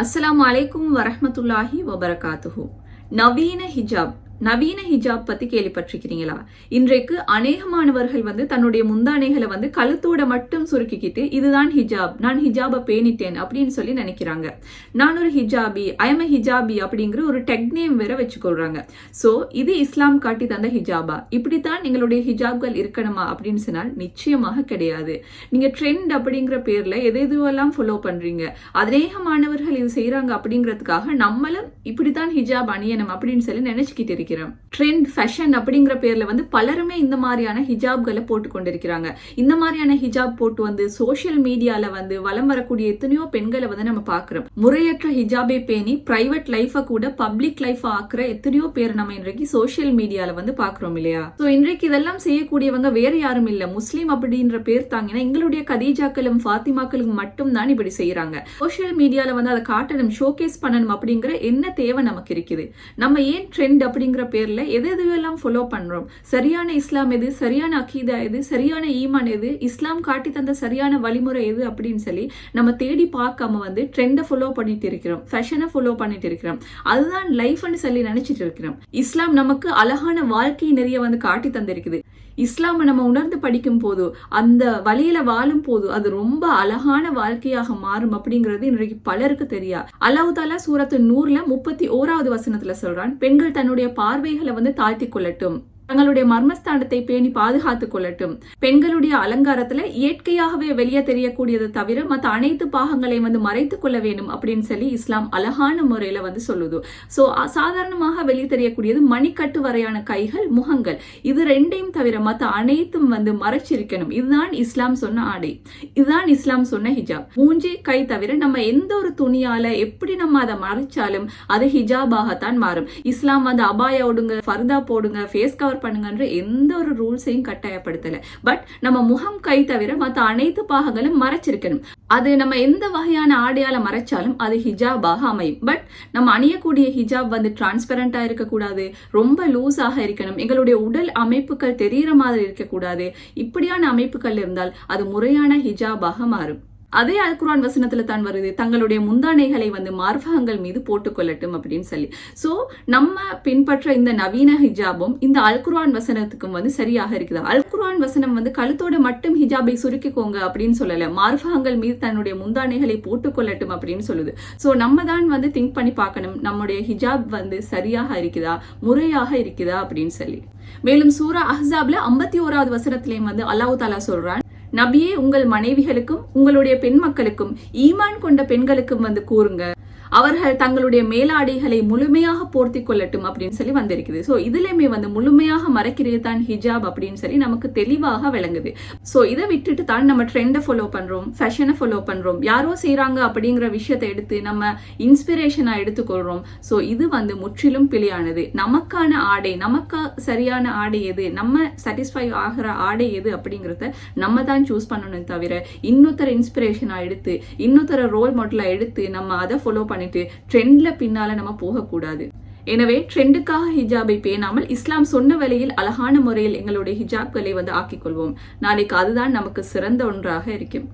அஸ்லாம் அலைக்கும் வரஹ்மத்துல்லாஹி வபரகாத்துஹு. நவீன ஹிஜாப். நவீன ஹிஜாப் பத்தி கேள்விப்பட்டிருக்கிறீங்களா? இன்றைக்கு அநேகமானவர்கள் வந்து தன்னுடைய முந்தானைகளை வந்து கழுத்தோட மட்டும் சுருக்கிக்கிட்டு இதுதான் ஹிஜாப் நான் ஹிஜாபை பேணிட்டேன் அப்படின்னு சொல்லி நினைக்கிறாங்க. நான் ஒரு ஹிஜாபி ஐஎம் ஹிஜாபி அப்படிங்கிற ஒரு டெக் நேம் வேற வச்சுக்கொள்றாங்க. சோ இது இஸ்லாம் காட்டி தந்த ஹிஜாபா? இப்படித்தான் எங்களுடைய ஹிஜாப்கள் இருக்கணுமா அப்படின்னு சொன்னால் நிச்சயமாக கிடையாது. நீங்க ட்ரெண்ட் அப்படிங்கிற பேர்ல எது எதுவெல்லாம் ஃபாலோ பண்றீங்க? அநேகமானவர்கள் இது செய்யறாங்க அப்படிங்கிறதுக்காக நம்மளும் இப்படித்தான் ஹிஜாப் அணியணும் அப்படின்னு சொல்லி நினைச்சுக்கிட்டு நினைக்கிறேன் ட்ரெண்ட் ஃபேஷன் அப்படிங்கிற பேர்ல வந்து பலருமே இந்த மாதிரியான ஹிஜாப்களை போட்டு கொண்டிருக்கிறாங்க. இந்த மாதிரியான ஹிஜாப் போட்டு வந்து சோசியல் மீடியால வந்து வலம் வரக்கூடிய எத்தனையோ பெண்களை வந்து நம்ம பாக்குறோம் முறையற்ற ஹிஜாபை பேணி பிரைவேட் லைஃபை கூட பப்ளிக் லைஃப் ஆக்குற எத்தனையோ பேர் நம்ம இன்றைக்கு சோசியல் மீடியால வந்து பாக்குறோம் இல்லையா? சோ இன்றைக்கு இதெல்லாம் செய்யக்கூடியவங்க வேற யாரும் இல்ல. முஸ்லீம் அப்படின்ற பேர் தாங்கினா எங்களுடைய கதீஜாக்களும் ஃபாத்திமாக்களும் மட்டும் தான் இப்படி செய்யறாங்க சோசியல் மீடியால வந்து அதை காட்டணும் ஷோகேஸ் பண்ணணும் அப்படிங்கிற என்ன தேவை நமக்கு இருக்குது. நம்ம ஏன் ட்ரெண்ட் அப்படிங்கிற பேர்ல எது எதுவெல்லாம் ஃபாலோ பண்றோம்? சரியான இஸ்லாம் எது? சரியான அக்கீதா எது? சரியான ஈமான் எது? இஸ்லாம் காட்டி தந்த சரியான வழிமுறை எது அப்படின்னு சொல்லி நம்ம தேடி பார்க்காம வந்து ட்ரெண்டை ஃபாலோ பண்ணிட்டு இருக்கிறோம். ஃபேஷனை ஃபாலோ பண்ணிட்டு இருக்கிறோம். அதுதான் லைஃப்னு சொல்லி நினைச்சிட்டு இருக்கிறோம். இஸ்லாம் நமக்கு அழகான வாழ்க்கை நிறைய வந்து காட்டி தந்திருக்குது. இஸ்லாமை நம்ம உணர்ந்து படிக்கும் போது அந்த வழியில வாழும் போது அது ரொம்ப அழகான வாழ்க்கையாக மாறும் அப்படிங்கிறது இன்றைக்கு பலருக்கு தெரியா. அல்லாஹ் தாலா சூரத்து நூறுல முப்பத்தி ஓராவது வசனத்துல சொல்றான் பெண்கள் தன்னுடைய பார்வைகளை வந்து தாழ்த்தி கொள்ளட்டும். தங்களுடைய மர்மஸ்தானத்தை பேணி பாதுகாத்துக் கொள்ளட்டும். பெண்களுடைய அலங்காரத்துல இயற்கையாகவே வெளியே தெரியக்கூடியதை தவிர மற்ற அனைத்து பாகங்களையும் வந்து மறைத்துக் கொள்ள வேண்டும் அப்படின்னு சொல்லி இஸ்லாம் அழகான முறையில வந்து சொல்லுது. சோ சாதாரணமாக வெளியே தெரியக்கூடியது மணிக்கட்டு வரையான கைகள் முகங்கள். இது ரெண்டையும் தவிர மற்ற அனைத்தும் வந்து மறைச்சிருக்கணும். இதுதான் இஸ்லாம் சொன்ன ஆடை. இதுதான் இஸ்லாம் சொன்ன ஹிஜாப். மூஞ்சி கை தவிர நம்ம எந்த ஒரு துணியால எப்படி நம்ம அதை மறைச்சாலும் அது ஹிஜாபாகத்தான் மாறும். இஸ்லாம் வந்து அபாயா ஓடுங்க ஃபர்தா போடுங்க ஃபேஸ் கவர் பண்ணுங்கன்ற எந்த ஒரு ரூல்ஸையும் கட்டாயப்படுத்தல. பட் நம்ம முகம் கை தவிர மற்ற அனைத்து பாகங்களும் மறைச்சிருக்கணும். அது நம்ம எந்த வகையான ஆடையால மறைச்சாலும் அது ஹிஜாபாக அமையும். பட் நம்ம அணியக்கூடிய ஹிஜாப் வந்து டிரான்ஸ்பரண்டா இருக்கக்கூடாது ரொம்ப லூஸாக இருக்கணும். எங்களுடைய உடல் அமைப்புகள் தெரியற மாதிரி இருக்கக்கூடாது. இப்படியான அமைப்புகள் இருந்தால் அது முறையான ஹிஜாபாக மாறும். அதே அல்குரான் வசனத்துல தான் வருது தங்களுடைய முந்தானைகளை வந்து மார்பகங்கள் மீது போட்டுக்கொள்ளட்டும் அப்படின்னு சொல்லி. சோ நம்ம பின்பற்ற இந்த நவீன ஹிஜாபும் இந்த அல்குரான் வசனத்துக்கும் வந்து சரியாக இருக்குது. அல்குரான் வசனம் வந்து கழுத்தோட மட்டும் ஹிஜாபை சுருக்கிக்கோங்க அப்படின்னு சொல்லல. மார்பகங்கள் மீது தன்னுடைய முந்தானைகளை போட்டுக்கொள்ளட்டும் அப்படின்னு சொல்லுது. சோ நம்ம தான் வந்து திங்க் பண்ணி பார்க்கணும் நம்முடைய ஹிஜாப் வந்து சரியாக இருக்குதா முறையாக இருக்குதா அப்படின்னு சொல்லி. மேலும் சூரா அஹ்சாப்ல ஐம்பத்தி ஓராவது வசனத்திலையும் வந்து அல்லாஹு தாலா சொல்றான் நபியே உங்கள் மனைவிகளுக்கும் உங்களுடைய பெண் மக்களுக்கும் ஈமான் கொண்ட பெண்களுக்கும் வந்து கூறுங்க. அவர்கள் தங்களுடைய மேலாடைகளை முழுமையாக போர்த்தி கொள்ளட்டும் அப்படின்னு சொல்லி வந்திருக்குது. சோ இதுலயுமே வந்து முழுமையாக மறைக்கிறது தான் ஹிஜாப் அப்படின்னு சொல்லி நமக்கு தெளிவாக விளங்குது. சோ இதை விட்டுட்டு தான் நம்ம ட்ரெண்டை ஃபாலோ பண்றோம் ஃபேஷனை ஃபாலோ பண்றோம். யாரோ செய்யறாங்க அப்படிங்கிற விஷயத்தை எடுத்து நம்ம இன்ஸ்பிரேஷனா எடுத்துக்கொள்றோம். சோ இது வந்து முற்றிலும் பிழையானது. நமக்கான ஆடை நமக்கு சரியான ஆடை எது நம்ம சாட்டிஸ்ஃபை ஆகிற ஆடை எது அப்படிங்கறத நம்ம தான் சூஸ் பண்ணணும் தவிர இன்னொருத்தர இன்ஸ்பிரேஷனா எடுத்து இன்னொருத்தர ரோல் மாடலா எடுத்து நம்ம அதை ஃபாலோ பண்ணிட்டு ட்ரெண்ட்ல பின்னால நம்ம போகக்கூடாது. எனவே ட்ரெண்டுக்காக ஹிஜாபை பேணாமல் இஸ்லாம் சொன்ன வழியில் அழகான முறையில் எங்களுடைய ஹிஜாப்களை வந்து ஆக்கிக் கொள்வோம் நாளைக்கு அதுதான் நமக்கு சிறந்த ஒன்றாக இருக்கும்.